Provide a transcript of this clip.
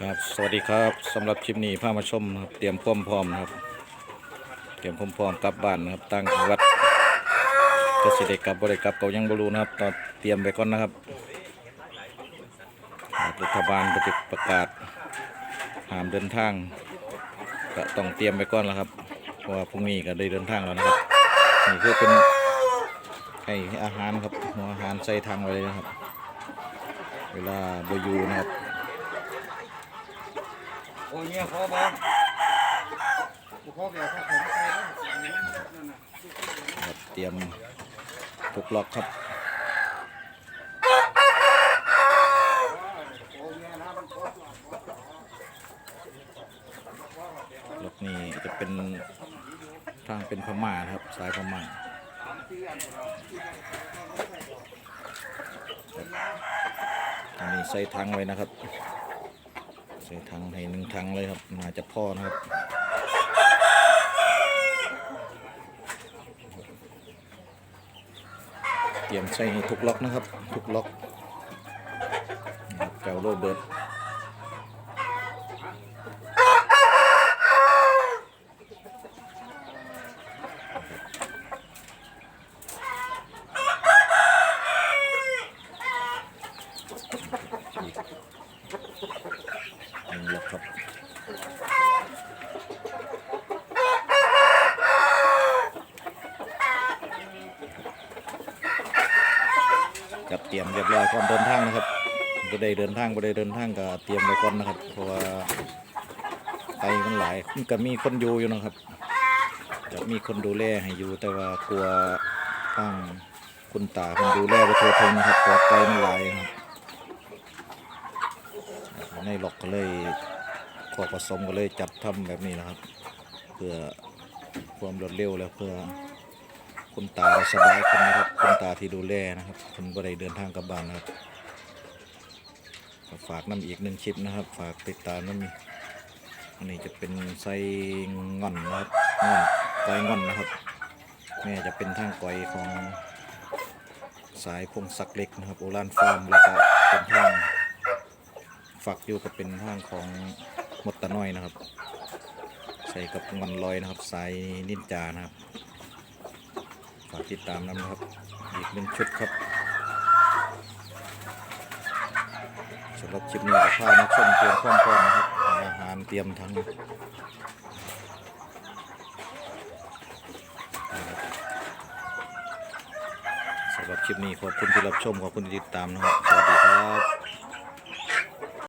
ครับ สวัสดีครับสำหรับคลิปนี้พามาชมครับเตรียมพร้อมพร้อมนะครับ เตรียมพร้อมพร้อมกลับบ้านนะครับตั้งวัดก็สิได้กลับบริกลับก็ยังบรูนะครับ ตอนเตรียมไปก่อนนะครับรัฐบาลประประกาศห้ามเดินทาง ก็ต้องเตรียมไปก่อนแล้วครับเพราะว่าพรุ่งนี้ก็ได้เดินทางแล้วนะครับนี่คือเป็นให้อาหารครับหัวอาหารใส่ทางไว้เลยนะครับ เวลาบอยูนะครับ โอ้ยเนี่ยพ่อบ้างพอแกพ่อผมใครนั่นะครับเตรียมทุกล็อกครับโอ้ยเนี่ยนะมันพ่อล็อกนี้จะเป็นทางเป็นพม่าครับสายพม่าอันนี้ใส่ทังไว้นะครับ ใส่ถังให้หนึ่งถังเลยครับ มาจากพ่อนะครับ เตรียมใส่ทุกล็อกนะครับ ทุกล็อกนะครับเจ้าโรเบิร์ต นึ่งล็อกครับจับเตรียมเรียบร้อยก่อนเดินทางนะครับก็ได้เดินทางก็ได้เดินทางก็เตรียมไว้ก่อนนะครับ เพราะว่าไปมันหลายมันก็มีคนอยู่อยู่นะครับจะมีคนดูแลให้อยู่แต่ว่ากลัวทางคุณตาคนดูแลไปทั่วถึงนะครับกลัวไกลมันหลายครับ ในหลอกก็เลยขอผสมก็เลยจัดทำแบบนี้นะครับ เพื่อความรวดเร็วแล้วเพื่อคุณตาสบายขึ้นนะครับคุณตาที่ดูแลนะครับคุณก็ได้เดินทางกลับบ้านนะครับฝากน้ำอีกหนึ่งคลิปนะครับ ฝากติดตามน้ำอันนี้จะเป็นไส้งอนนะครับงอนไก่งอนนะครับแม่จะเป็นทางก่อยของสายพงศักเล็กนะครับโอรานฟาร์มแล้วก็เป็นทาง ฝักอยู่กับเป็นทางของมดตะน้อยนะครับ ใส่กับงอนลอยนะครับสายนินจานะครับ ฝากติดตามนะครับ อีกหนึ่งชุดครับสำหรับคลิปนี้กับข้านักชมเตรียมพร้อมนะครับอาหารเตรียมทั้งสำหรับคลิปนี้ขอบคุณที่รับชมขอบคุณที่ติดตามนะครับ สวัสดีครับ